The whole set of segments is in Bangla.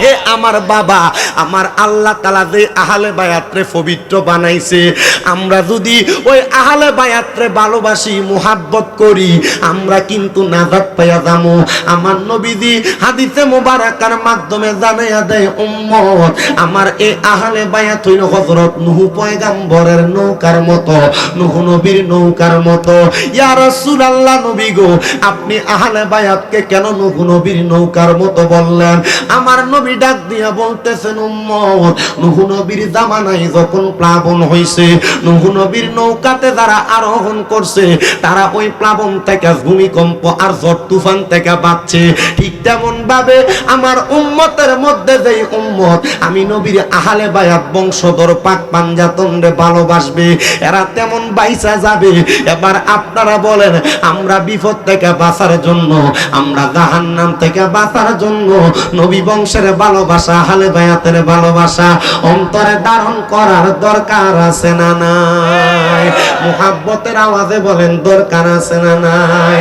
হে আমার বাবা, আমার আল্লাহ তালা যে আহলে বায়াত্রে পবিত্র বানাইছে, আমরা যদি ওই আহলে বায়াত্রে ভালোবাসি, মুহাব্বত করি, আমরা কিন্তু নাজাত পাইয়া যাব আমার নবীজি হাদিসে মোবারকার মাধ্যমে জানাইয়া দেয়, উম্মত, আমার এই আহালে বায়াত হইল হযরত নুহু পয়গাম্বরের নৌকার মতো, নুহু নবীর নৌকার মতো। ইয়া রাসূলুল্লাহ নবী গো, আপনি আহালে বায়াতকে কেন নুহু নবীর নৌকার মতো বললেন? আমার নবী ডাক দিয়া বলতেছেন, উম্মত, নুহু নবীর জামানায় যখন প্লাবন হইছে, নুহু নবীর নৌকাতে যারা আরোহণ করছে, তারা ওই প্লাবন থেকে ভূমিকম্প আর ঝড় তুফান থেকে বাঁচছে। ঠিক তেমন ভাবে আমার উম্মতের মধ্যে যেই উম্মত, আমি নবীর আহালে বায়াত বংশধর পাক পাঞ্জাতন রে ভালোবাসবে। এরা তেমন বাইসা যাবে। এবার আপনারা বলেন, আমরা বিপদ থেকে বাঁচার জন্য, আমরা জাহান্নাম থেকে বাঁচার জন্য নবী বংশের ভালোবাসা আহালে বায়াতের ভালোবাসা, অন্তরে ধারণ করার দরকার আছে না নাই? মুহাব্বতের আওয়াজে বলেন, দরকার আছে না নাই?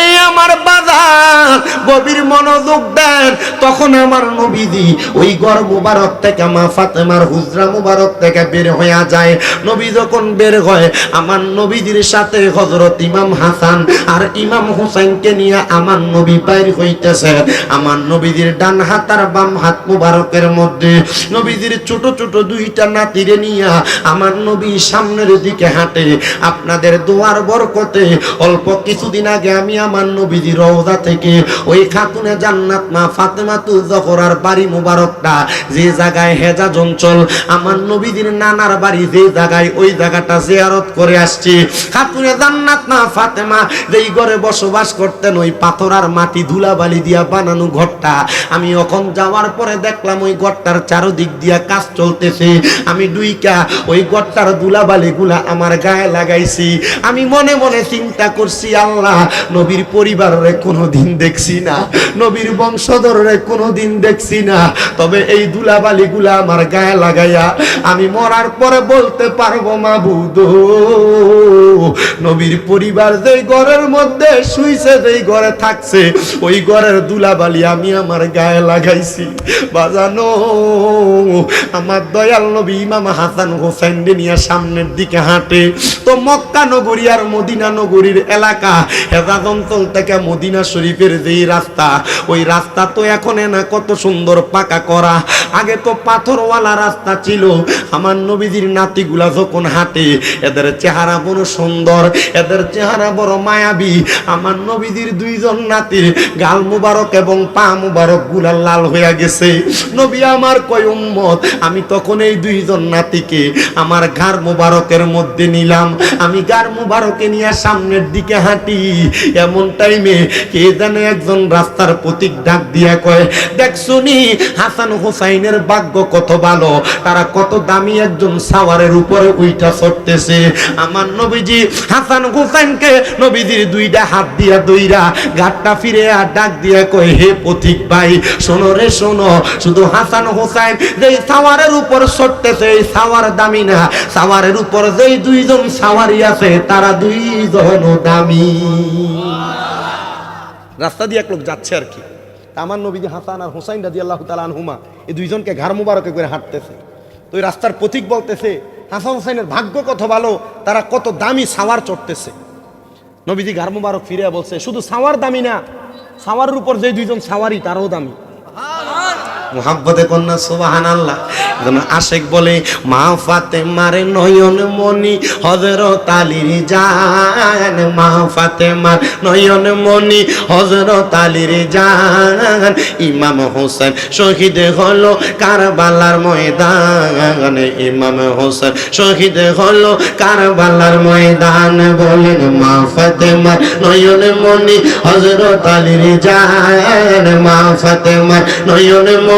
এই আমার বাজার মনোযোগ দেন। তখন আমার নবীজি ওই মুবারক থেকে মা ফাতেমার হুজরা মুবারক থেকে বের হইয়া যায়। নবী যখন বের হয়, আমার নবীজির সাথে হজরত ইমাম হাসান আর ইমাম হুসাইনকে নিয়ে আমার নবী বাইর হইতেছে। আমার নবীজির ডান হাত আর বাম হাত মুবারকের মধ্যে নবীজির ছোট ছোট দুইটা নাতিরে নিয়া আমার নবী সামনের দিকে হাঁটে। আপনাদের দোয়ার বরকতে অল্প কিছুদিন আগে আমি আমার নবীজি থেকে ওই খাতুনে জান্নাত মা ফাতেমা তু জহরার বাড়ি মুবারকটা যে জায়গায় আমার নানার বাড়ি যে জায়গায় ওই জায়গাটা জিয়ারত করে আসছি। খাতুনে জান্নাত মা ফাতেমা যেই ঘরে বসবাস করতেন ওই পাথর আর মাটি ধুলাবালি দিয়া বানানো ঘরটা। আমি এখন যাওয়ার পরে দেখলাম ওই ঘরটার চারদিক দিয়া কাজ চলতেছে। আমি দুইকা ওই ঘরটার ধুলাবালি গুলা আমার গায়ে লাগাইছি। আমি মনে মনে চিন্তা করছি, আল্লাহ, নবীর পরিবারে কোনো দিন দেখছি না, নবীর বংশধরে কোনো দিন দেখছি না। তবে এই ধুলাবালি গুলা আমার গায়ে লাগাইয়া আমি মরার পরে বলতে পারব, মাবুদ। নবীর পরিবার যেই ঘরের মধ্যে শুইছে, যেই ঘরে থাকছে, ওই ঘরের দুলাবালি আমি আমার গায়ে লাগাইছি। বাজানো, আমার দয়াল নবী ইমাম হাসান হোসেন নিয়ে সামনের দিকে হাঁটে। তো মক্কা নগরী আর মদিনা নগরীর এলাকা, হেজাজ অঞ্চল থেকে মদিনা শরীফের যেই রাস্তা, ওই রাস্তা তো এখন না কত সুন্দর পাকা করা। আগে তো পাথরওয়ালা রাস্তা ছিল। আমার নবীজির নাতিগুলা যখন হাঁটে, এদের চেহারা বড় সুন্দর। এদের চেহারা বড় মায়াবী। আমার নবীজির দুইজন নাতির গাল মুবারক এবং পা মুবারকগুলা লাল হইয়া গেছে। নবী আমার কয়, উম্মত, আমি তখন এই দুইজন নাতিকে আমার ঘর মুবারকের মধ্যে নিলাম। আমি গার মুবারকে নিয়ে সামনের দিকে হাঁটি। এমন টাইমে কে জানে একজন রাস্তার প্রতীক ডাক দিয়া কয়, দেখ শুনি, হাসান হোসাইনের ভাগ্য কত ভালো। তারা কত দামি একজন সাওয়ারের উপরে উইটা চড়তেছে। আমার নবীজি হাসান হোসাইনকে নবীজির দুইটা হাত দিয়া দইরা ঘাটটা ফিরে আর ডাক দিয়া কয়, হে পথিক ভাই, শোনো রে শোনো, শুধু হাসান যেই সাওয়ারের উপর চড়তেছে এই সাওয়ার দামি না। সাওয়ারের উপর যেই দুইজন সাওয়ারি আছে, তারা দুইজন দামি। রাস্তা দিয়ে এক লোক যাচ্ছে আর কি। আমার নবীজি হাসান আর হোসাইন রাজি আল্লাহ তালহুমা এই দুইজনকে ঘাড় মুবারকে করে হাঁটতেছে। তো ওই রাস্তার প্রতীক বলতেছে হাসান হোসাইনের ভাগ্য কত ভালো, তারা কত দামি সাওয়ার চড়তেছে। নবীজি ঘর মুবারক ফিরে বলছে, শুধু সাওয়ার দামি না, সাওয়ারের উপর যে দুইজন সাওয়ারি, তারও দামি। মোহাব্বতে কন্যা সুবাহান আল্লাহ আশেক বলে, মা ফাতে মারে নয়ন মনি হজরত আলীর জান। মা ফাতে মার নয়ন মনি হজরত আলীর জান। ইমাম হোসেন শহীদ হলো কারবালার ময়দান। ইমাম হোসেন শহীদ হলো কারবালার ময়দান। বলেন, মা ফাতে মার নয়ন মনি হজরত আলীর জান। মা ফাতে মার নয়ন মনি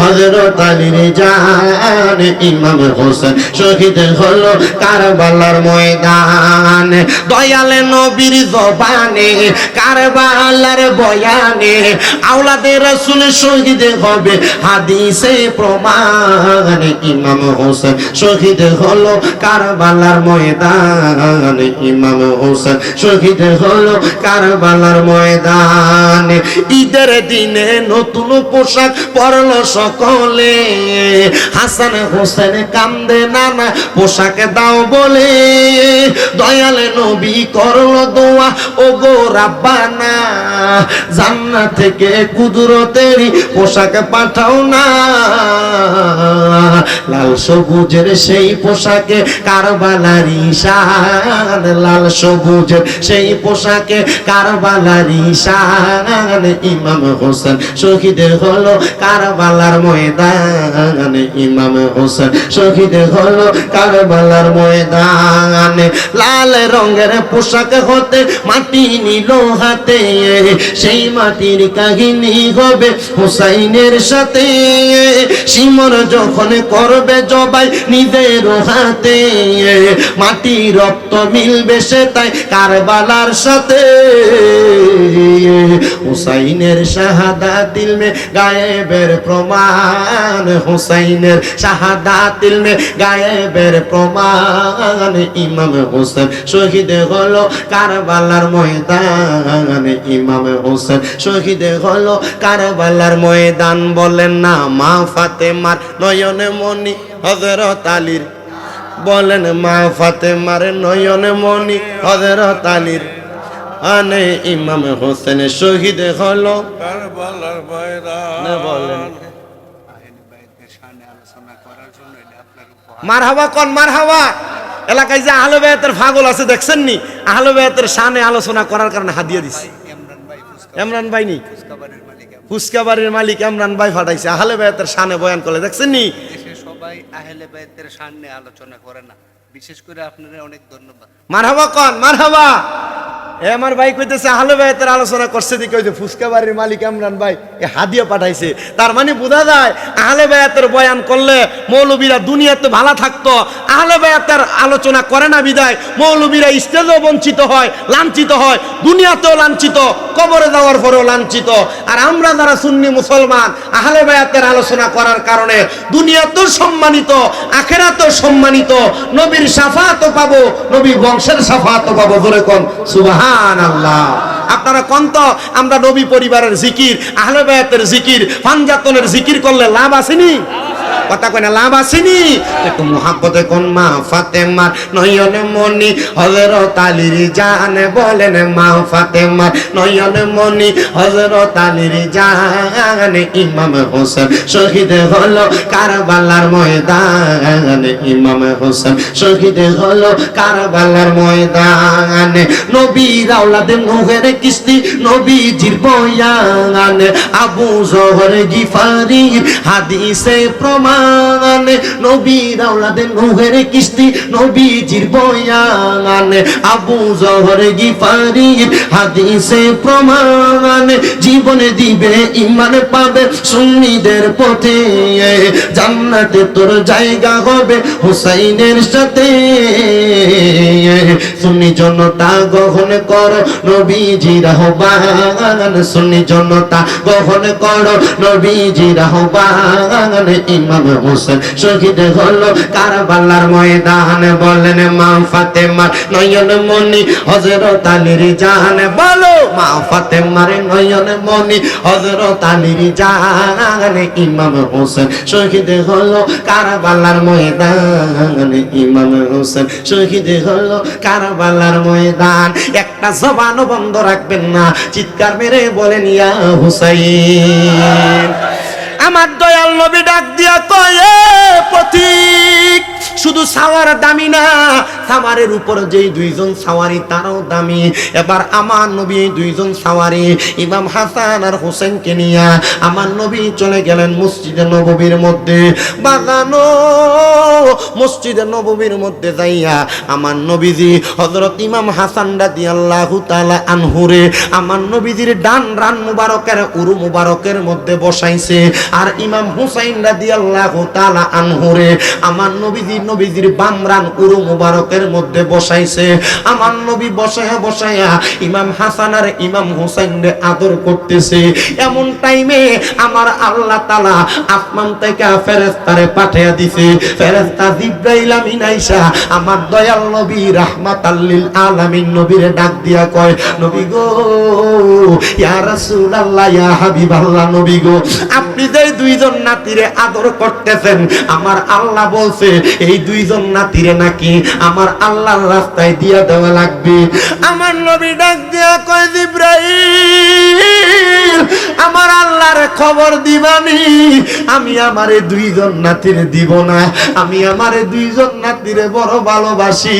হজরত আলীর জান, ইমাম হোসেন শহীদ হলো কারবালার ময়দান। দয়ালে নবীর জবানে, কারবালার বয়ানে, আওলাদে রসুল শহীদ হবে হাদিসে প্রমাণ। ইমাম হোসেন শহীদ হলো কারবালার ময়দান। ইমাম হোসেন শহীদ হলো কারবালার ময়দান। ঈদের দিনে নতুন পোশাক পর করল সকলে। হাসান হোসেন কান্দে নানা, পোশাক দাও বলে। দয়ালে নবী করল দোয়া ও গো রাব্বানা, জান্নাত থেকে কুদরতেরই পোশাক পাঠাও না। লাল সবুজের সেই পোশাকে কারবালারি শান, লাল সবুজের সেই পোশাকে কারবালারি শান। ইমাম হোসেন শহীদ হলো কারবালার ময়দান, ইমাম হোসেন শহীদ হলো কারবালার ময়দানে। লাল রঙের পোশাক হতে, মাটি নিল হাতে, সেই মাটির কাহিনী হবে হুসাইনের সাথে। সিমর যখন করবে জবাই নিজের হাতে, মাটি রক্ত মিলবে সে তাই কারবালার সাথে। হুসাইনের শাহাদা দিল মে গায়েবের প্রমাণ, হুসাইনের শাহাদা দিল মে গায়েবের প্রমাণ, ইমাম হোসেন শহীদ হলো কারবালার ময়দান, ইমাম হোসেন শহীদ হলো কারবালার ময়দান। বলেন না, মা ফাতেমার নয়নে মনি হজরত আলীর। বলেন মা ফাতেমার নয়নে মনি হজরত আলীর। আনে ইমাম হোসেন শহীদ হলো। কারবালার ময়দান। না বলেন। আহলে বাইতের শানে আলোচনা করার জন্য এটা আপনার উপহার। মার হাওয়া কন মার হাওয়া এলাকায় যে আহলে বেয়াতের ফাগল আছে দেখছেন নি? আহলে বেয়াতের শানে আলোচনা করার কারণে হাদিয়া দিছে। ইমরান ভাই ফুসকা নি। ফুচকা বাড়ির মালিক ইমরান ভাই ফাটাইছে। আহলে বেয়াতের শানে বয়ান করলে দেখছেন নি? সবাই আহলে বাইতের সামনে আলোচনা করে না। বিশেষ করে আপনারা অনেক ধন্যবাদ। মার হাওয়া কন? মার হাওয়া আমার ভাই কইতেছে, আহলে বেয়াতের আলোচনা করছে দিকে ওই যে ফুচকা বাড়ির মালিক ইমরান ভাই, এ হাদিয়া পাঠাইছে। তার মানে বোঝা যায়, আহলে বেয়াতের বয়ান করলে মৌলবীরা দুনিয়াতে ভালো থাকতো, আহলে বেয়াতের আলোচনা করে না বিদায়, মৌলবীরা স্টেজেও বঞ্চিত হয়, লাঞ্ছিত হয়, দুনিয়াতেও লাঞ্ছিত, কবরে যাওয়ার পরেও লাঞ্ছিত। আর আমরা যারা সুন্নি মুসলমান, আহলে বেয়াতের আলোচনা করার কারণে দুনিয়াতেও সম্মানিত, আখেরাতেও সম্মানিত, নবীর সাফাতও পাবো নবী বংশের সাফাতও পাবো ধরে কোন সুবহান আল্লাহ আপনারা কন্ত আমরা নবী পরিবারের জিকির, আহলে বেয়াতের জিকির, ফানজাতনের জিকির করলে লাভ আসেনি? কথা কয় লাভ আসেনি একটু মোহাব্বতে কোন মা ফাতেমা নয়ন মনি হজরত আলীর জানে বলেন মা ফাতেমা নয়ন মনি হজরত আলীর জানে ইমাম হোসেন, শহীদ হলো কারবালার ময়দানে, ইমাম হোসেন, শহীদ হলো কারবালার ময়দানে। নবীর আওলাদে নুহের কিস্তি, নবীজির বয়ান, আবু জহর গিফারি, হাদিসে জীবনে দিবে ইমান পাবে সুন্নিদের পথে। জান্নাতে তোর জায়গা হবে হুসাইনের সাথে। সুন্নি জনতা গ্রহণ কর, নবীজির আহ্বান। সুন্নি জনতা গ্রহণ কর, নবীজির আহ্বান। ইমাম হোসেন শহীদ হলো কারবালার ময়দান বলেন, মা ফাতেমা নয়ন মনি হজরত আলীর জান বলো, মা ফাতেমার নয়ন মনি হজরত আলীর জান ইমাম হোসেন শহীদ হলো কারবালার ময়দান। ইমাম হোসেন শহীদ হলো কারবালার ময়দান। একটা জবানও বন্ধ রাখবেন না, চিৎকার মেরে বলেন, ইয়া হুসাইন। আমার দয়াল নবী ডাক দিয়া কয়ে পথিক শুধু সাওয়ার দামি না, সাওয়ারের উপর যেই দুইজন সাওয়ারি তারাও দামি। এবার আমার নবী দুইজন সাওয়ারি, ইমাম হাসান আর হোসেনকে নিয়া আমার নবী চলে গেলেন মসজিদে নববীর মধ্যে। বাগানো, মসজিদে নববীর মধ্যে যাইয়া আমার নবীজি হজরত ইমাম হাসান রাদি আল্লাহ আনহুরে আমার নবীজির ডান রান মুবারকের, উরু মুবারকের মধ্যে বসাইছে। আর ইমাম হুসাইন রাদি আল্লাহ আনহুরে আমার নবীজি নবীজির বাম রান উরু মুবারকের মধ্যে বসাইছে। আমার নবী বসায়া বসায়া ইমাম হাসান আর ইমাম হুসাইন রে আদর করতেছে। এমন টাইমে আমার আল্লাহ তালা আসমান থেকে ফেরেস্তারে পাঠিয়ে দিছে। ফেরেস্তা জিব্রাইল আমিন আইসা আমার দয়াল নবী রাহমাত আল্লিল আলামিন নবীরে ডাক দিয়া কয়, নবী গো, ইয়া রাসূলুল্লাহ, ইয়া হাবিবাল্লাহ, নবী গো আপনি যে দুইজন নাতিরে আদর করতেছেন। আমার আল্লাহ বলছে, এই দুইজন নাতিরে নাকি আমার আল্লাহর রাস্তায় দিয়া দেওয়া লাগবে। আমার নবী ডাক দিয়া কয়, জিব্রাইল, আমার আল্লাহর খবর দিবানি। আমি আমারে দুইজন নাতিরে দিব না। আমি আমারে দুইজন নাতিরে বড় ভালোবাসি।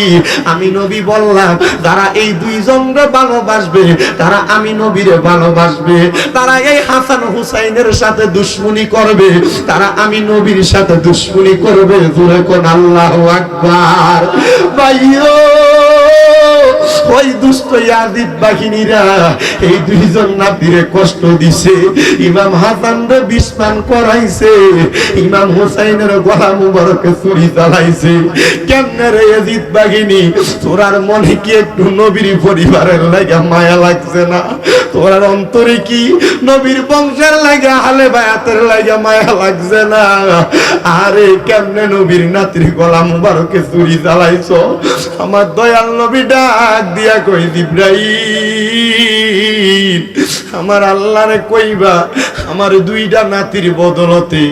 আমি নবী বললাম, যারা এই দুইজনরে ভালোবাসবে, তারা আমি নবীরে ভালোবাসবে। তারা এই হাসান হুসাইনের সাথে দুশ্মনী করবে তারা আমি নবীর সাথে দুশ্মনী করবে। জুড়ে কোন আল্লাহ আকবার। ভাইও ওই দুষ্ট ইয়াদিদ বাহিনীরা এই দুইজন নাতিরে কষ্ট দিছে। ইমাম হাসান রে বিস্মান করাইছে। ইমাম হুসাইনের গলা মুবারকে চুরি চালাইছে কেমনে রে ইয়াদিদ বাহিনী? তোরার মনে কি একটু নবীর পরিবারের লাগা মায়া লাগছে না? তোরার অন্তরে কি নবীর বংশের লাগা হালে বায়াতের লাগা মায়া লাগছে না? আরে কেমনে নবীর নাতির গলা মুবারকে চুরি চালাইছো আমার দয়াল নবী ডাক দিয়া কই দিব্রাহিম আমার আল্লাহরে কইবা, আমার দুইটা নাতির বদলতে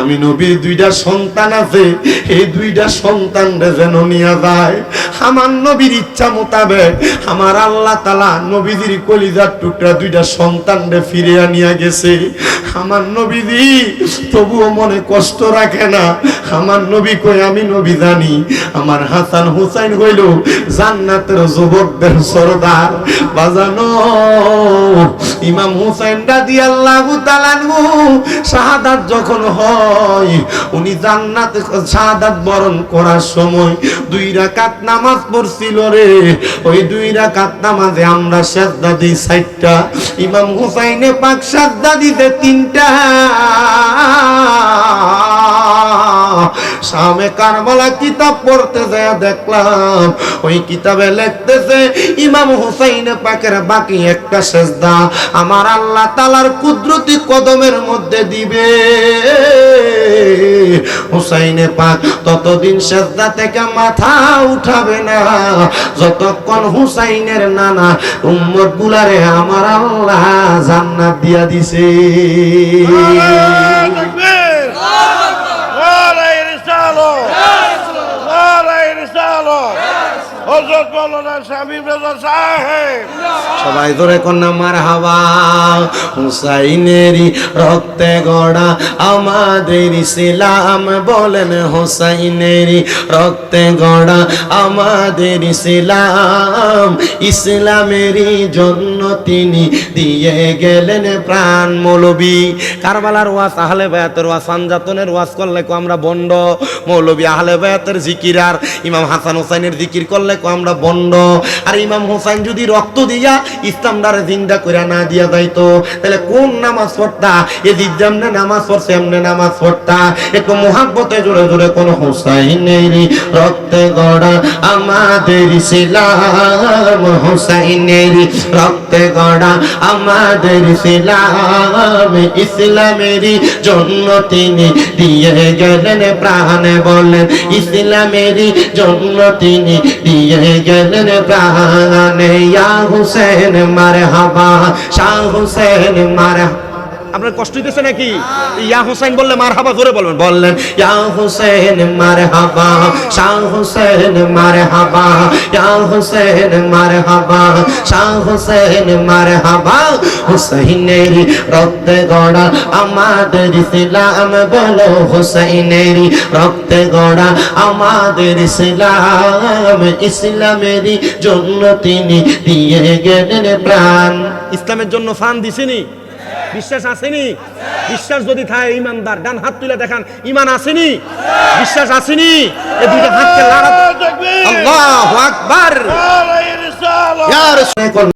আমি নবীর দুইটা সন্তান আছে, এই দুইটা সন্তান যেন নিয়ে যায়। আমার নবীর ইচ্ছা মোতাবেক আমার আল্লাহ তালা নবীজির কলিজার টুকরা দুইটা সন্তান রে ফিরে আনিয়া গেছে। আমার নবীজি তবুও মনে কষ্ট রাখে না। আমার নবী কই আমি নবী জানি, আমার হাসান হুসাইন হইল জান্নাতের যুবকদের সরদার বাজানো। ইমাম হুসাইন রাদি আল্লাহ তালানহু শাহাদাত যখন হয়, উনি জান্নাতে শাহাদাত বরণ করার সময় দুই রাকাত নামাজ পড়ছিল রে। ওই দুই রাকাত নামাজে আমরা সেজদা দিই সাইটটা ইমাম হুসাইনে পাক সেজদা দিতে তিনটা। সামে কারবালা কিতাব পড়তে যায়, দেখলাম ওই কিতাবে লিখতেছে, ইমাম হুসাইন পাকের বাকি একটা সেজদা। আমার আল্লাহ তালার কুদরতি কদমের মধ্যে দিবে। হুসাইনে পাক ততদিন সেজদা থেকে মাথা উঠাবে না। যতক্ষণ হুসাইনের নানা উম্মত গুলারে আমার আল্লাহ জান্নাত দিয়া দিছে। সবাই ধরে কন্যা, মার হাওয়া। হুসাইনেরই রক্তে গড়া। আমাদের ইসলাম বলেন হুসাইনেরই রক্তে গড়া। আমাদের ইসলাম ইসলামেরই জন্য তিনি দিয়ে গেলেন প্রাণ মৌলবী। কারবালার ওয়াজ, আহলে বায়াতের ওয়াজ, সানজাতনের ওয়াজ করলে কো আমরা বন্ড। মৌলবী, আহলে বায়াতের জিকির আর ইমাম হাসান হুসাইনের জিকির করলে কো আমরা বন্ড। আর ইমাম হোসাইন যদি রক্ত দিয়া ইসলামদারে জিন্দা করে না দিয়া যাইতো, তাহলে কোন নামাজ পড়তা? এ যেমনে নামাজ পড়ছে, এমনে নামাজ পড়তা। একটু মোহাব্বতে জোরে জোরে কোন হোসাইনের রক্তে গড়া আমাদের ইসলাম হোসাইনের রক্তে গড়া আমাদের ইসলাম, ইসলামেরই জন্য তিনি দিয়ে গেলেন, প্রাণে বলেন, ইসলামেরই জন্য তিনি দিয়ে গেলেন প্রাণে ইয়া হুসেন মারে হাবা শাহ হুসেন মারে আপনার কষ্ট দিতেছে নাকি? ইয়া হুসাইন বললে মার হাবা জোরে বলবেন। বললেন, ইয়া হুসেন মার হাবা শাহ হুসেন মার হাবা ইয়া হুসেন মার হাবা শাহ হুসেন মার হাবা হুসাইনের রক্তে গড়া আমাদের ইসলাম বলো হুসাইনের রক্তে গড়া আমাদের ইসলাম ইসলামেরই জন্য তিনি দিয়ে গেলেন প্রাণ। ইসলামের জন্য ফান দিছিনি? বিশ্বাস আসেনি বিশ্বাস যদি থাকে ইমানদার ডান হাত তুলে দেখান ইমান আসেনি বিশ্বাস আসেনি এই দুইটা হাতকে আল্লাহু আকবার।